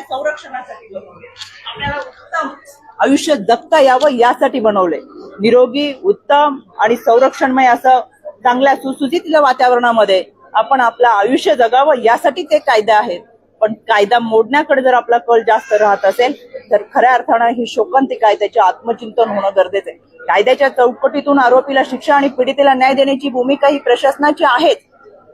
संरक्षणासाठी आपल्याला उत्तम आयुष्य जगता यावं यासाठी बनवले. निरोगी उत्तम आणि संरक्षणमय असं चांगल्या सुसूचित वातावरणामध्ये आपण आपलं आयुष्य जगावं यासाठी ते कायदे आहेत. पण कायदा मोडण्याकडे जर आपला कल जास्त राहत असेल तर खऱ्या अर्थानं ही शोकांती आहे आत्मचिंतन होणं गरजेचं आहे. कायद्याच्या चौकटीतून आरोपीला शिक्षा आणि पीडितेला न्याय देण्याची भूमिका ही प्रशासनाची आहेच.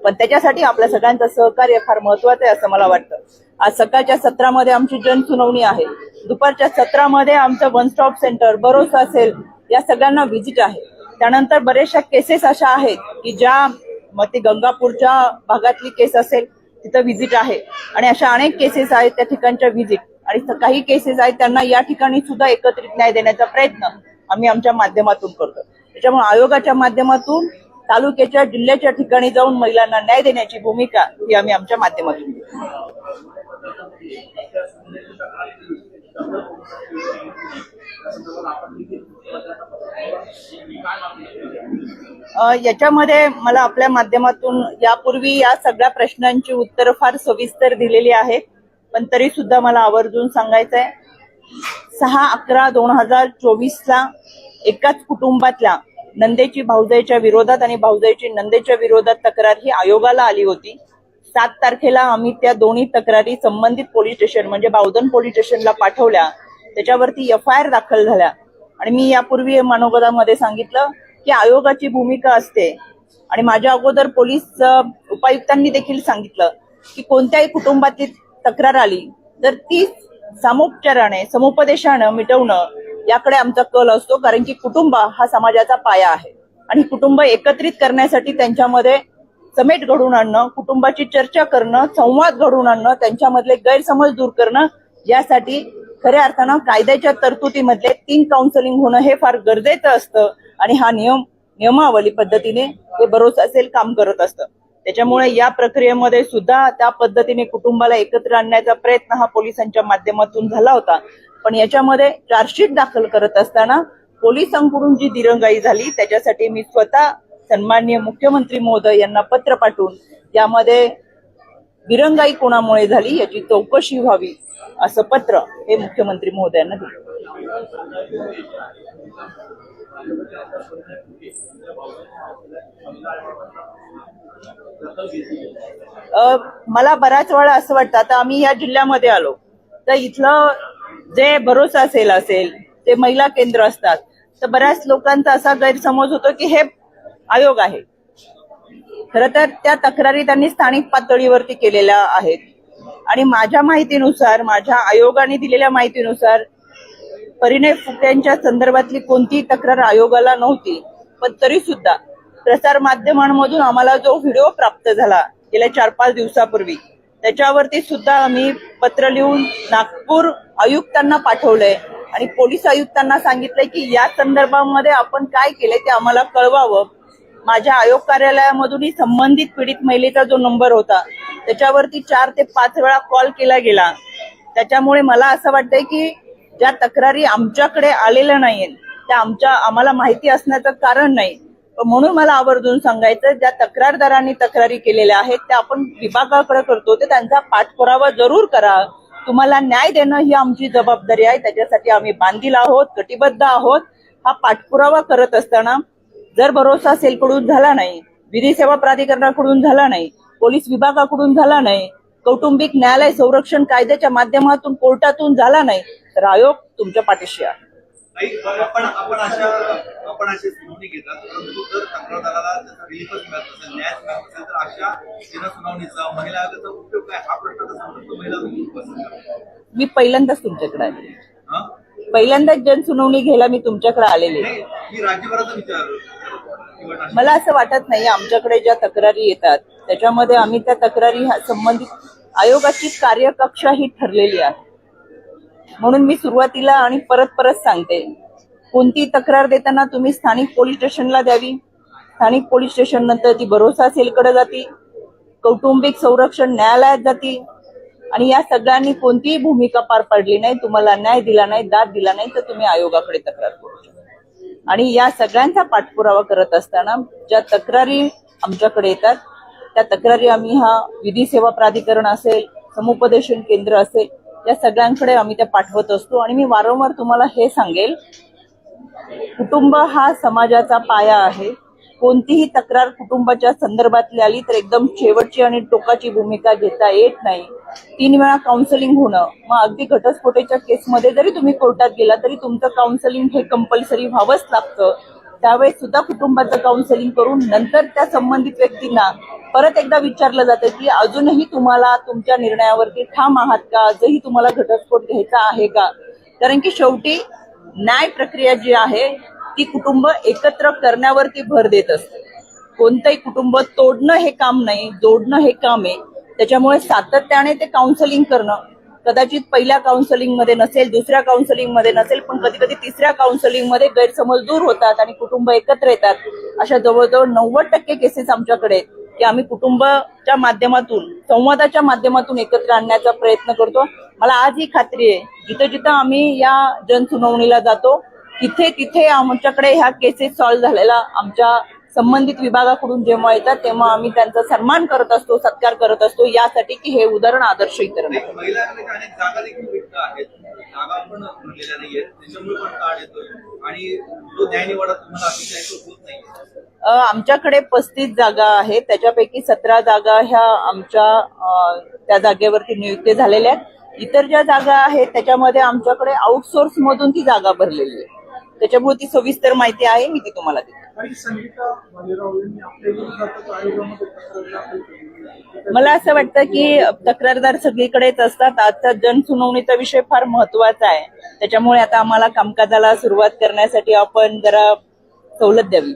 पण त्याच्यासाठी आपल्या सगळ्यांचं सहकार्य फार महत्वाचं आहे असं मला वाटतं. आज सकाळच्या सत्रामध्ये आमची जनसुनावणी आहे. दुपारच्या सत्रामध्ये आमचं वन स्टॉप सेंटर भरोसा असेल या सगळ्यांना व्हिजिट आहे. त्यानंतर बऱ्याचशा केसेस अशा आहेत की ज्या मग ती गंगापूरच्या भागातली केस असेल तिथं व्हिजिट आहे. आणि अशा अनेक केसेस आहेत त्या ठिकाणच्या व्हिजिट आणि काही केसेस आहेत त्यांना या ठिकाणी सुद्धा एकत्रित न्याय देण्याचा प्रयत्न. आम्ही आमच्या माध्यमातून करतो. त्याच्यामुळे आयोगाच्या माध्यमातून तालुक्याच्या जिल्ह्याच्या ठिकाणी जाऊन महिलांना न्याय देण्याची भूमिका ही आम्ही आमच्या माध्यमातून याच्यामध्ये मला आपल्या माध्यमातून यापूर्वी या सगळ्या प्रश्नांची उत्तरं फार सविस्तर दिलेली आहेत. पण तरी सुद्धा मला आवर्जून सांगायचं आहे सहा अकरा दोन हजार चोवीसला एकाच कुटुंबातल्या नंदेची भाऊजाईच्या विरोधात आणि भाऊजाईची नंदेच्या विरोधात तक्रार ही आयोगाला आली होती. सात तारखेला आम्ही त्या दोन्ही तक्रारी संबंधित पोलीस स्टेशन म्हणजे बावधन पोलीस स्टेशनला पाठवल्या. त्याच्यावरती एफ आय आर दाखल झाल्या. आणि मी यापूर्वी मनोगतामध्ये सांगितलं की आयोगाची भूमिका असते. आणि माझ्या अगोदर पोलीस उपायुक्तांनी देखील सांगितलं की कोणत्याही कुटुंबातली तक्रार आली तर ती सामोपचाराने समुपदेशानं मिटवणं याकडे आमचा कल असतो कारण की कुटुंब हा समाजाचा पाया आहे. आणि कुटुंब एकत्रित करण्यासाठी त्यांच्यामध्ये समेट घडवून आणणं कुटुंबाची चर्चा करणं संवाद घडवून आणणं त्यांच्यामधले गैरसमज दूर करणं यासाठी खऱ्या अर्थानं कायद्याच्या तरतुदीमधले तीन काउन्सिलिंग होणं हे फार गरजेचं असतं. आणि हा नियम नियमावली पद्धतीने हे भरोसा असेल काम करत असतं. त्याच्यामुळे या प्रक्रियेमध्ये सुद्धा त्या पद्धतीने कुटुंबाला एकत्र आणण्याचा प्रयत्न हा पोलिसांच्या माध्यमातून झाला होता. पण याच्यामध्ये चार्जशीट दाखल करत असताना पोलिसांकडून जी दिरंगाई झाली त्याच्यासाठी मी स्वतः सन्माननीय मुख्यमंत्री महोदय यांना पत्र पाठवून यामध्ये दिरंगाई कोणामुळे झाली याची चौकशी व्हावी असं पत्र हे मुख्यमंत्री महोदयांना दिलं. मला बराच वेळा असं वाटतं आता आम्ही या जिल्ह्यामध्ये आलो तर इथलं जे भरोसा असेल असेल ते महिला केंद्र असतात तर बऱ्याच लोकांचा असा गैरसमज होतो की हे आयोग आहे. खर तर त्या तक्रारी त्यांनी स्थानिक पातळीवरती केलेल्या आहेत. आणि माझ्या माहितीनुसार माझ्या आयोगाने दिलेल्या माहितीनुसार परिणय फुट्यांच्या संदर्भातली कोणतीही तक्रार आयोगाला नव्हती पण तरी सुद्धा प्रसार माध्यमांमधून आम्हाला जो व्हिडिओ प्राप्त झाला गेल्या चार पाच दिवसापूर्वी त्याच्यावरती सुद्धा आम्ही पत्र लिहून नागपूर आयुक्तांना पाठवलंय आणि पोलीस आयुक्तांना सांगितलंय की या संदर्भामध्ये आपण काय केलंय ते आम्हाला कळवावं. माझ्या आयोग कार्यालयामधूनही संबंधित पीडित महिलेचा जो नंबर होता त्याच्यावरती चार ते पाच वेळा कॉल केला गेला. त्याच्यामुळे मला असं वाटतंय की ज्या तक्रारी आमच्याकडे आलेल्या नाहीयेत त्या आमच्या आम्हाला माहिती असण्याचं कारण नाही. म्हणून मला आवर्जून सांगायचं ज्या तक्रारदारांनी तक्रारी केलेल्या आहेत त्या आपण विभागाकडे करतो ते त्यांचा पाठपुरावा जरूर करा. तुम्हाला न्याय देणं ही आमची जबाबदारी आहे त्याच्यासाठी आम्ही बांधील आहोत कटिबद्ध आहोत. हा पाठपुरावा करत असताना जर भरोसा सेलकडून झाला नाही विधी सेवा प्राधिकरणाकडून झाला नाही पोलीस विभागाकडून झाला नाही कौटुंबिक न्यायालय संरक्षण कायद्याच्या माध्यमातून कोर्टातून झाला नाही तर आयोग तुमच्या पाठीशी आहे. काही आपण आपण अशा आपण अशी सुनावणी घेतात. परंतु जर तक्रारदाराला त्याचा रिलीफच मिळत नसेल न्याय मिळत नसेल तर अशा जनसुनावणीचा महिला आयोगाचा उपयोग काय? हा प्रश्न तर संतप्त महिला उपस्थित करतात. मी पहिल्यांदाच तुमच्याकडे आले? पहिल्यांदाच जनसुनावणी घ्यायला मी तुमच्याकडे आलेले मी राज्यभराचा विचार मला असं वाटत नाही आमच्याकडे ज्या तक्रारी येतात त्याच्यामध्ये आम्ही त्या तक्रारी संबंधित आयोगाची कार्यकक्षा ही ठरलेली आहे. म्हणून मी सुरुवातीला आणि परत परत सांगते कोणती तक्रार देताना तुम्ही स्थानिक पोलीस स्टेशनला द्यावी. स्थानिक पोलीस स्टेशन नंतर ती भरोसा सेलकडे जाती कौटुंबिक संरक्षण न्यायालयात जाती आणि या सगळ्यांनी कोणतीही भूमिका पार पाडली नाही तुम्हाला न्याय दिला नाही दाद दिला नाही तर तुम्ही आयोगाकडे तक्रार करू शकता. आणि या सगळ्यांचा पाठपुरावा करत असताना ज्या तक्रारी आमच्याकडे येतात त्या तक्रारी आम्ही हा विधी सेवा प्राधिकरण असेल समुपदेशन केंद्र असेल या सगळ्यांकडे आम्ही त्या पाठवत असतो. आणि मी वारंवार तुम्हाला हे सांगेल कुटुंब हा समाजाचा पाया आहे. कोणतीही तक्रार कुटुंबाच्या संदर्भातली आली तर एकदम शेवटची आणि टोकाची भूमिका घेता येत नाही. तीन वेळा काउन्सिलिंग होणं मग अगदी घटस्फोटेच्या केसमध्ये जरी तुम्ही कोर्टात गेला तरी तुमचं काउन्सिलिंग हे कंपल्सरी व्हावंच लागतं. त्यावेळेस सुद्धा कुटुंबाचं काउन्सिलिंग करून नंतर त्या संबंधित व्यक्तींना परत एकदा विचारलं जातं की अजूनही तुम्हाला तुमच्या निर्णयावरती ठाम आहात का? आजही तुम्हाला घटस्फोट घ्यायचा आहे का? कारण की शेवटी न्याय प्रक्रिया जी आहे ती कुटुंब एकत्र करण्यावरती भर देत असते. कोणतंही कुटुंब तोडणं हे काम नाही जोडणं हे काम आहे. त्याच्यामुळे सातत्याने ते काउन्सलिंग करणं कदाचित पहिल्या काउन्सलिंगमध्ये नसेल दुसऱ्या काउन्सलिंगमध्ये नसेल पण कधी कधी तिसऱ्या काउन्सलिंगमध्ये गैरसमज दूर होतात आणि कुटुंब एकत्र येतात. अशा जवळजवळ नव्वद टक्के केसेस आमच्याकडे आहेत. की आम्ही कुटुंबाच्या माध्यमातून संवादाच्या माध्यमातून एकत्र आणण्याचा प्रयत्न करतो. मला आज ही खात्री आहे जिथं जिथं आम्ही या जनसुनावणीला जातो तिथे तिथे आमच्याकडे ह्या केसेस सॉल्व्ह झालेला आमच्या संबंधित विभागाकडून जेव्हा येतात तेव्हा आम्ही त्यांचा सन्मान करत असतो सत्कार करत असतो यासाठी की हे उदाहरण आदर्श इतर आमच्याकडे पस्तीस जागा आहेत. त्याच्यापैकी सतरा जागा ह्या आमच्या त्या जागेवरती नियुक्ती झालेल्या आहेत. इतर ज्या जागा आहेत त्याच्यामध्ये आमच्याकडे आउटसोर्स मधून ती जागा भरलेली आहे. त्याच्यामुळे ती सविस्तर माहिती आहे मी ती तुम्हाला देते. मला असं वाटतं की तक्रारदार सगळीकडेच असतात. आजचा जनसुनावणीचा विषय फार महत्त्वाचा आहे. त्याच्यामुळे आता आम्हाला कामकाजाला सुरुवात करण्यासाठी आपण जरा सवलत द्यावी.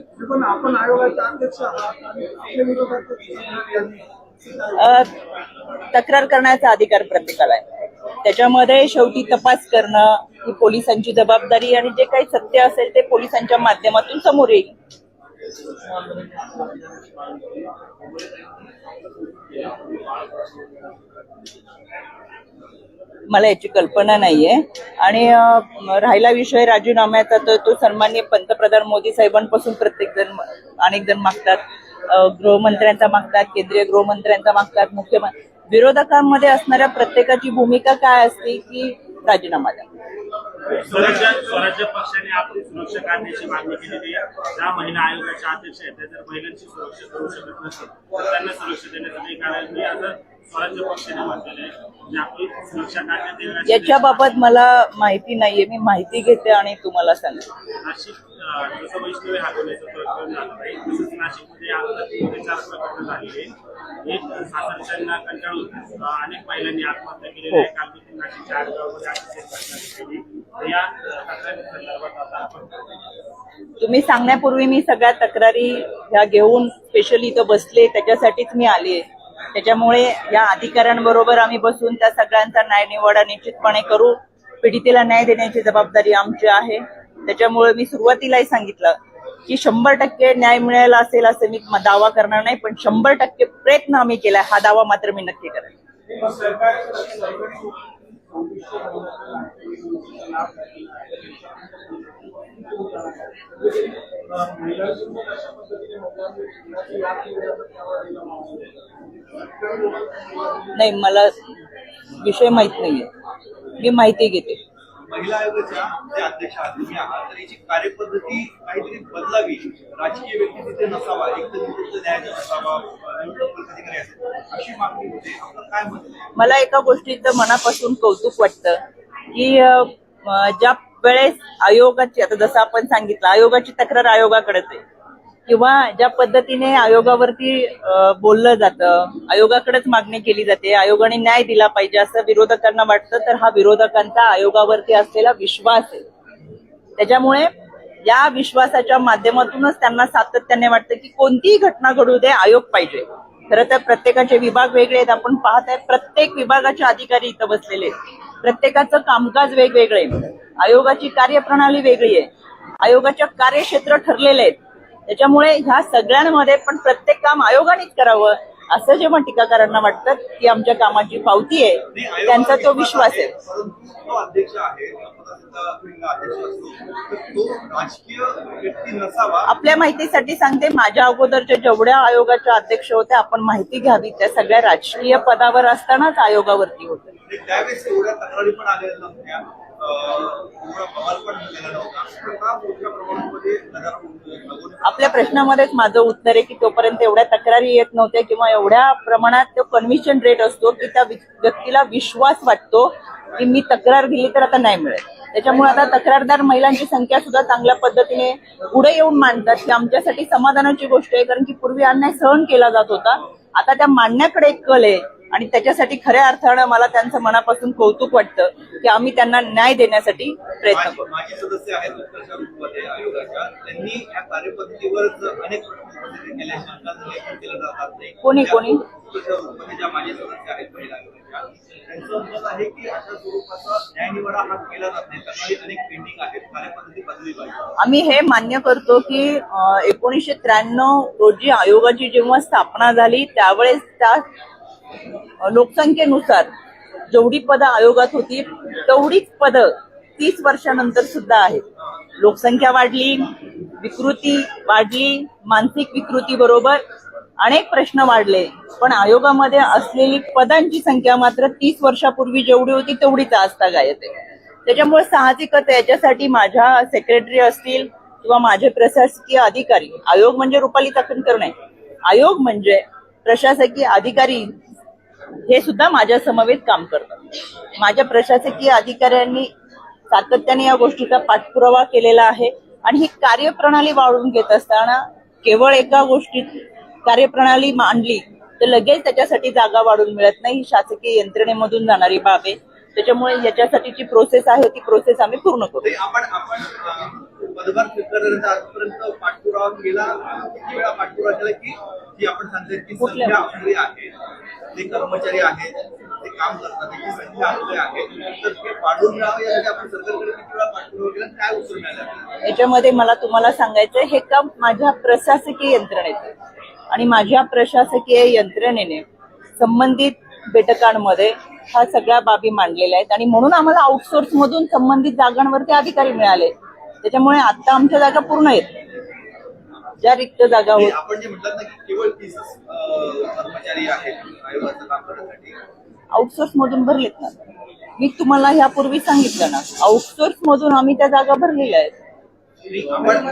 तक्रार करण्याचा अधिकार प्रत्येकाला आहे. त्याच्यामध्ये शेवटी तपास करणं ही पोलिसांची जबाबदारी आणि जे काही सत्य असेल ते पोलिसांच्या माध्यमातून समोर येईल. मला याची कल्पना नाहीये. आणि राहिला विषय राजीनाम्याचा तर तो सन्मान्य पंतप्रधान मोदी साहेबांपासून प्रत्येक जण अनेक जण मागतात. गृहमंत्र्यांचा मागतात केंद्रीय गृहमंत्र्यांचा मागतात मुख्यमंत्री विरोधकांमध्ये असणाऱ्या प्रत्येकाची भूमिका काय असते की राजीनामा द्या. स्वराज्य स्वराज्य पक्षाने आपली सुरक्षा काढण्याची मागणी केलेली आहे. ज्या महिला आयोगाच्या अध्यक्ष आहेत त्या जर महिलांची सुरक्षा करू शकत नसेल तर त्यांना सुरक्षा देण्यासाठी कारण असं स्वराज्य पक्षाने म्हटलेलं आहे आपली सुरक्षा काढण्यात याच्याबाबत मला माहिती नाहीये. मी माहिती घेते आणि तुम्हाला सांगते. नाशिक जसं वैष्णवी हागवण्याचं प्रकरण झालं. आहे तसंच नाशिकमध्ये आत्महत्येचे चार प्रकरण झालेले एक सासरच्यांना कंटाळून अं, अनेक महिलांनी आत्महत्या केलेली आहे. काल देखील नाशिकच्या आडगावमध्ये अतिशय घटना घडली तर या अं, तक्रारी संदर्भात आता आपण तुम्ही सांगण्यापूर्वी मी सगळ्या तक्रारी ह्या घेऊन स्पेशली इथं बसले. त्याच्यासाठीच मी आले त्याच्यामुळे या अधिकाऱ्यांबरोबर आम्ही बसून त्या सगळ्यांचा न्याय निवाडा निश्चितपणे करू. पीडितेला न्याय देण्याची जबाबदारी आमची आहे. त्याच्यामुळे मी सुरुवातीलाही सांगितलं की शंभर टक्के न्याय मिळाला असेल असं मी दावा करणार नाही पण शंभर टक्के प्रयत्न आम्ही केलाय हा दावा मात्र मी नक्की करेन. नाही मला विषय माहीत नाहीये. मी माहिती घेते. महिला आयोगाच्या जे अध्यक्ष आहात तुम्ही आहात तर याची कार्यपद्धती काहीतरी बदलावी राजकीय व्यक्ती तिथे नसावा एक तर निवृत्त न्यायाधीश असावा निवृत्त पोलीस अधिकारी अशी मागणी होते. आपलं काय मत मला एका गोष्टीचं मनापासून कौतुक वाटतं की ज्या वेळेस आयोगाची आता जसं आपण सांगितलं आयोगाची तक्रार आयोगाकडेच आहे. किंवा ज्या पद्धतीने आयोगावरती बोललं जातं आयोगाकडेच मागणी केली जाते आयोगाने न्याय दिला पाहिजे असं विरोधकांना वाटतं तर हा विरोधकांचा आयोगावरती असलेला विश्वास आहे. त्याच्यामुळे या विश्वासाच्या माध्यमातूनच त्यांना सातत्याने वाटतं की कोणतीही घटना घडू दे आयोग पाहिजे. खरं तर प्रत्येकाचे विभाग वेगळे आहेत. आपण पाहत आहे प्रत्येक विभागाचे अधिकारी इथं बसलेले आहेत. प्रत्येकाचं कामकाज वेगवेगळे आहे. आयोगाची कार्यप्रणाली वेगळी आहे. आयोगाच्या कार्यक्षेत्र ठरलेले आहेत. त्याच्यामुळे ह्या सगळ्यांमध्ये पण प्रत्येक काम आयोगानेच करावं असं जेव्हा टीकाकारांना वाटतं की आमच्या कामाची पावती आहे त्यांचा तो विश्वास आहे. आपल्या माहितीसाठी सांगते माझ्या अगोदरच्या जेवढ्या आयोगाच्या अध्यक्ष होत्या आपण माहिती घ्यावी त्या सगळ्या राजकीय पदावर असतानाच आयोगावरती होत्या. आणि त्यावेळेस एवढ्या तक्रारी पण आलेल्या नव्हत्या. आपल्या प्रश्नामध्येच माझं उत्तर आहे की तोपर्यंत एवढ्या तक्रारी येत नव्हत्या किंवा एवढ्या प्रमाणात तो कन्व्हिशन रेट असतो की त्या व्यक्तीला विश्वास वाटतो की मी तक्रार दिली तर आता नाही मिळेल. त्याच्यामुळे आता तक्रारदार महिलांची संख्या सुद्धा चांगल्या पद्धतीने पुढे येऊन मांडतात की आमच्यासाठी समाधानाची गोष्ट आहे कारण की पूर्वी अन्याय सहन केला जात होता. आता त्या मांडण्याकडे एक कल आहे. आणि त्याच्यासाठी खऱ्या अर्थानं मला त्यांचं मनापासून कौतुक वाटतं की आम्ही त्यांना न्याय देण्यासाठी प्रयत्न करू. माजी सदस्य आहेत आयोगाच्या. त्यांनी या अनेक कोणी- कोणी? उत्कर्षा ग्रुपमध्ये ज्या माजी सदस्य आहेत महिला आयोगाच्या. त्यांचं मत आहे की अशा स्वरूपाचा न्यायनिवाडा हा केला जात नाही. तक्रारी अनेक पेंडिंग आहेत. कार्यपद्धती बदलली पाहिजे आम्ही हे मान्य करतो की एकोणीसशे त्र्याण्णव रोजी आयोगाची जेव्हा स्थापना झाली त्यावेळेस त्या लोकसंख्येनुसार जेवढी पदं आयोगात होती तेवढीच पदं तीस वर्षानंतर सुद्धा आहेत. लोकसंख्या वाढली विकृती वाढली मानसिक विकृती बरोबर अनेक प्रश्न वाढले. पण आयोगामध्ये असलेली पदांची संख्या मात्र तीस वर्षापूर्वी जेवढी होती तेवढीच आस्था गायत आहे त्याच्यामुळे साहजिकच याच्यासाठी माझ्या सेक्रेटरी असतील किंवा माझे प्रशासकीय अधिकारी आयोग म्हणजे रुपाली चाकणकर नाही. आयोग म्हणजे प्रशासकीय अधिकारी हे सुद्धा माझ्या समवेत काम करतात. माझ्या प्रशासकीय अधिकाऱ्यांनी सातत्याने या गोष्टीचा पाठपुरावा केलेला आहे आणि ही कार्यप्रणाली वाढवून घेत असताना केवळ एका गोष्टीत कार्यप्रणाली मांडली तर लगेच त्याच्यासाठी जागा वाढून मिळत नाही. ही शासकीय यंत्रणेमधून जाणारी बाब आहे. त्याच्यामुळे याच्यासाठीची प्रोसेस आहे ती प्रोसेस आम्ही पूर्ण करू ते आपण आपण अं, पदभार स्वीकारल्यानंतर आजपर्यंत पाठपुरावा केला किती वेळा पाठपुरावा केला की जी आपण सांगतो की कुठल्या? संख्या आपली आहे ते कर्मचारी आहेत ते काम करतात त्याची संख्या आपली आहे तर ते वाढून राहावं यासाठी आपण सरकारकडे किती वेळा पाठपुरावा केला आणि काय उत्तर मिळालं आपल्याला? याच्यामध्ये मला तुम्हाला सांगायचं हे काम माझ्या प्रशासकीय यंत्रणेचं आहे. आणि माझ्या प्रशासकीय यंत्रणेने संबंधित बैठकांमध्ये ह्या सगळ्या बाबी मांडलेल्या आहेत. आणि म्हणून आम्हाला आउटसोर्स मधून संबंधित जागांवरती अधिकारी मिळाले. त्याच्यामुळे आता आमच्या जागा पूर्ण आहेत. ज्या रिक्त जागा होत आपण जे म्हणतात ना की केवळ तीसच अं, कर्मचारी आहेत आयोगाचं काम करण्यासाठी. आउटसोर्स मधून भरलेत ना. मी तुम्हाला ह्यापूर्वी सांगितलं ना आउटसोर्स मधून आम्ही त्या जागा भरलेल्या आहेत. आपण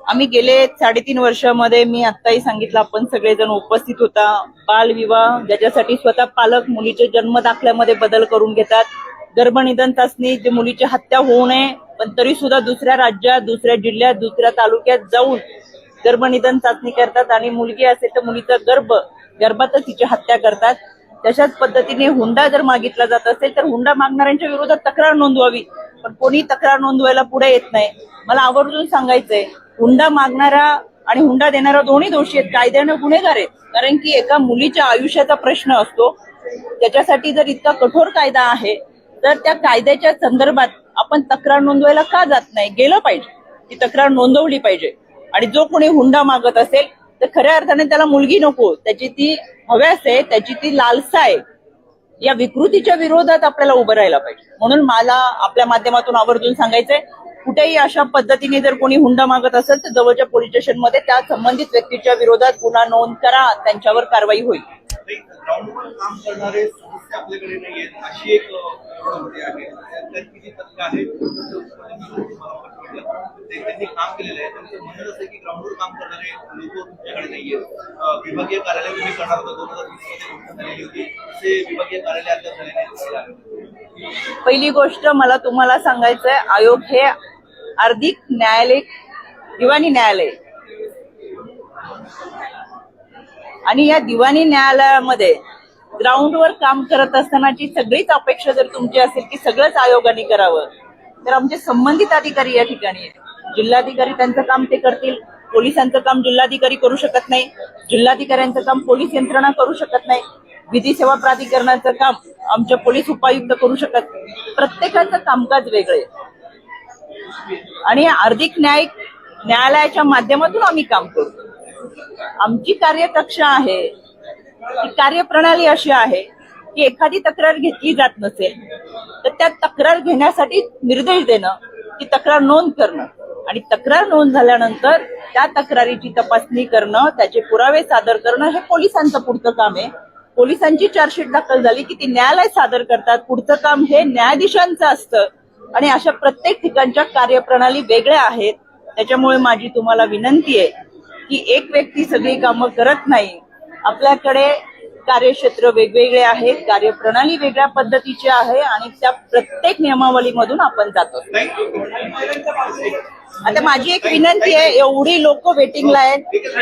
आम्ही गेले साडेतीन वर्षामध्ये मी आत्ताही सांगितलं आपण सगळेजण उपस्थित होता. बालविवाह ज्याच्यासाठी स्वतः पालक मुलीचे जन्म दाखल्यामध्ये बदल करून घेतात. गर्भनिधन चाचणी जे मुलीची हत्या होऊ नये पण तरी सुद्धा दुसऱ्या राज्यात दुसऱ्या जिल्ह्यात दुसऱ्या तालुक्यात जाऊन गर्भनिधन चाचणी करतात आणि मुलगी असेल तर मुलीचा गर्भ गर्भातच तिची हत्या करतात. तशाच पद्धतीने हुंडा जर मागितला जात असेल तर हुंडा मागणाऱ्यांच्या विरोधात तक्रार नोंदवावी. पण कोणी तक्रार नोंदवायला पुढे येत नाही. मला आवर्जून सांगायचंय हुंडा मागणारा आणि हुंडा देणारा दोन्ही दोषी आहेत कायद्यानं गुन्हेगार आहेत. कारण की एका मुलीच्या आयुष्याचा प्रश्न असतो. त्याच्यासाठी जर इतका कठोर कायदा आहे तर त्या कायद्याच्या संदर्भात आपण तक्रार नोंदवायला का जात नाही? गेलं पाहिजे. ती तक्रार नोंदवली पाहिजे. आणि जो कोणी हुंडा मागत असेल तर खऱ्या अर्थाने त्याला मुलगी नको. त्याची ती हव्यास आहे त्याची ती लालसा आहे. या विकृतीच्या विरोधात आपल्याला उभं राहायला पाहिजे. म्हणून मला आपल्या माध्यमातून आवर्जून सांगायचंय कुठेही अशा पद्धतीने जर कोणी हुंडा मागत असेल तर जवळच्या पोलीस स्टेशनमध्ये त्या संबंधित व्यक्तीच्या विरोधात गुन्हा नोंद करा. त्यांच्यावर कारवाई होईल. ग्राउंडवर काम करणारे सदस्य आपल्याकडे नाही आहेत. अशी एक मध्ये आहे. त्यात किती टक्के आहेत त्यांनी काम केलेलं आहे. त्यांचं म्हणणं असं की ग्राउंडवर काम करणारे लोक तुमच्याकडे नाहीये अं, विभागीय कार्यालय तुम्ही करणार होता दोन हजार वीसमध्ये घोषणा झालेली होती. ते विभागीय कार्यालय आता झाले नाही पहिली गोष्ट मला तुम्हाला सांगायचंय आयोग हे अर्धिक न्यायालय दिवाणी न्यायालय. आणि या दिवाणी न्यायालयामध्ये ग्राउंडवर काम करत असतानाची सगळीच अपेक्षा जर तुमची असेल की सगळंच आयोगाने करावं तर आमचे संबंधित अधिकारी या ठिकाणी आहेत. जिल्हाधिकारी त्यांचं काम ते करतील पोलिसांचं काम जिल्हाधिकारी करू शकत नाही जिल्हाधिकाऱ्यांचं काम पोलीस यंत्रणा करू शकत नाही विधी सेवा प्राधिकरणाचं काम आमच्या पोलीस उपायुक्त करू शकत प्रत्येकाचं कामकाज वेगळे आणि अर्धिक न्याय न्यायालयाच्या माध्यमातून आम्ही काम करतो आमची कार्यकक्षा आहे. ती कार्यप्रणाली अशी आहे की एखादी तक्रार घेतली जात नसेल तर त्या तक्रार घेण्यासाठी निर्देश देणं ती तक्रार नोंद करणं. आणि तक्रार नोंद झाल्यानंतर त्या तक्रारीची तपासणी करणं त्याचे पुरावे सादर करणं हे पोलिसांचं पुढचं काम आहे. पोलिसांची चार्जशीट दाखल झाली की ती न्यायालय सादर करतात. पुढचं काम हे न्यायाधीशांचं असतं. आणि अशा प्रत्येक ठिकाणच्या कार्यप्रणाली वेगळ्या आहेत. त्याच्यामुळे माझी तुम्हाला विनंती आहे की एक व्यक्ती सगळी कामं करत नाही. आपल्याकडे कार्यक्षेत्र वेगवेगळे आहेत कार्यप्रणाली वेगळ्या पद्धतीची आहे आणि त्या प्रत्येक नियमावलीमधून आपण जातो आता माझी एक विनंती आहे एवढी लोक वेटिंगला आहेत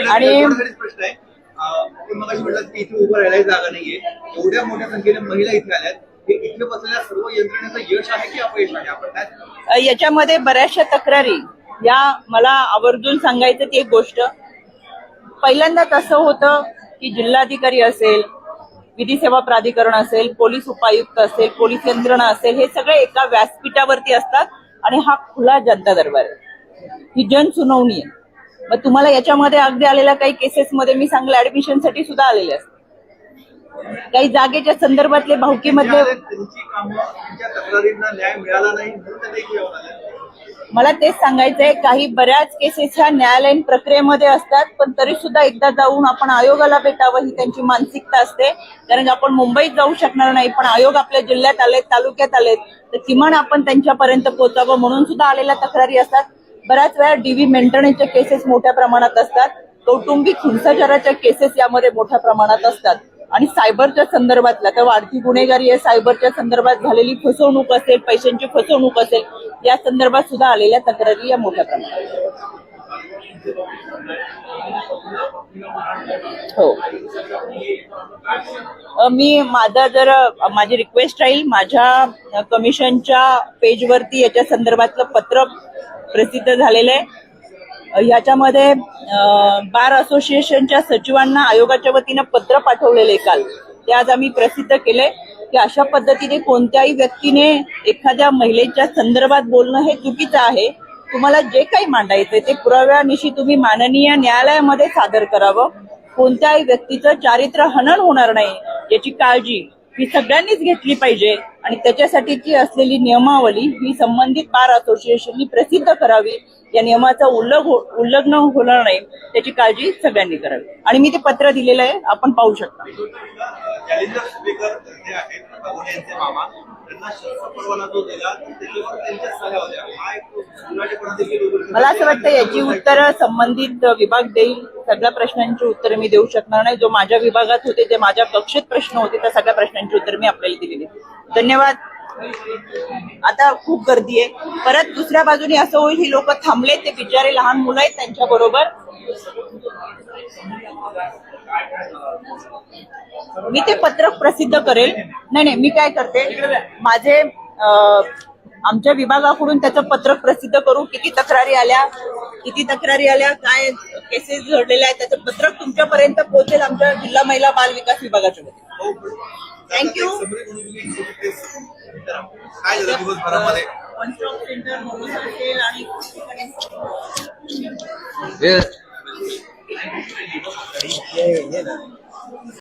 आणि थोडासाच प्रश्न आहे. अं, तुम्ही मगाशी म्हटलं की इथे उभं राहायला जागा नाहीये. एवढ्या मोठ्या संख्येने महिला इथे आल्यात. इथे बसलेल्या सर्व यंत्रणेचं यश आहे की अपयश आहे आपण काय? अ, याच्यामध्ये बऱ्याचशा तक्रारी. या मला आवर्जून सांगायचं ती एक गोष्ट. पहिल्यांदा कसं होतं की जिल्हाधिकारी असेल विधी सेवा प्राधिकरण असेल पोलीस उपायुक्त असेल पोलीस यंत्रणा असेल हे सगळे एका व्यासपीठावरती असतात आणि हा खुला जनता दरबार आहे. ही जन सुनावणी आहे. मग तुम्हाला याच्यामध्ये अगदी आलेल्या काही केसेसमध्ये मी सांगलं ऍडमिशनसाठी सुद्धा आलेले असतात. काही जागेच्या संदर्भातले भावकीमधले मला तेच सांगायचंय काही बऱ्याच केसेस ह्या न्यायालयीन प्रक्रियेमध्ये असतात पण तरी सुद्धा एकदा जाऊन आपण आयोगाला भेटावं ही त्यांची मानसिकता असते. कारण आपण मुंबईत जाऊ शकणार नाही पण आयोग आपल्या जिल्ह्यात आलेत तालुक्यात आलेत तर किमान आपण त्यांच्यापर्यंत पोहोचावं म्हणून सुद्धा आलेल्या तक्रारी असतात. बऱ्याच वेळा डीव्ही मेंटेनन्सच्या केसेस मोठ्या प्रमाणात असतात. कौटुंबिक हिंसाचाराच्या केसेस यामध्ये मोठ्या प्रमाणात असतात. आणि सायबरच्या संदर्भातला तर वाढती गुन्हेगारी आहे सायबरच्या संदर्भात झालेली फसवणूक असेल पैशांची फसवणूक असेल या संदर्भात सुद्धा आलेल्या तक्रारी या मोठ्या प्रमाणात. हो. मी माझा जर माझी रिक्वेस्ट राहील माझ्या कमिशनच्या पेजवरती याच्या संदर्भातलं पत्र प्रसिद्ध झालेलं आहे. ह्याच्यामध्ये बार असोसिएशनच्या सचिवांना आयोगाच्या वतीनं पत्र पाठवलेले काल. ते आज आम्ही प्रसिद्ध केले. की अशा पद्धतीने कोणत्याही व्यक्तीने एखाद्या महिलेच्या संदर्भात बोलणं हे चुकीचं आहे. तुम्हाला जे काही मांडायचंय ते पुराव्यानिशी तुम्ही माननीय न्यायालयामध्ये सादर करावं. कोणत्याही व्यक्तीचं चारित्र्य हनन होणार नाही याची काळजी ही सगळ्यांनीच घेतली पाहिजे आणि त्याच्यासाठीची असलेली नियमावली ही संबंधित बार असोसिएशननी प्रसिद्ध करावी. या नियमाचं उल्लंघ हो- उल्लंघन होणार नाही त्याची काळजी सगळ्यांनी करावी. आणि मी ते पत्र दिलेलं आहे आपण पाहू शकता. मला असं वाटतं याची उत्तरं संबंधित विभाग देईल. सगळ्या प्रश्नांची उत्तरं मी देऊ शकणार नाही. जो माझ्या विभागात होते जे माझ्या कक्षेत प्रश्न होते त्या सगळ्या प्रश्नांची उत्तरं मी आपल्याला दिलेली. धन्यवाद. आता खूप गर्दी आहे. परत दुसऱ्या बाजूने असं होईल ही लोक थांबले ते बिचारे लहान मुलं आहेत त्यांच्या बरोबर. मी ते पत्रक प्रसिद्ध करेल. नाही नाही मी काय करते माझे आमच्या विभागाकडून त्याचं पत्रक प्रसिद्ध करू. किती तक्रारी आल्या किती तक्रारी आल्या काय केसेस घडलेल्या आहेत त्याचं पत्रक तुमच्यापर्यंत पोहोचेल आमच्या जिल्हा महिला बाल विकास विभागाच्या you. काय झालं दिवसभरामध्ये आणि.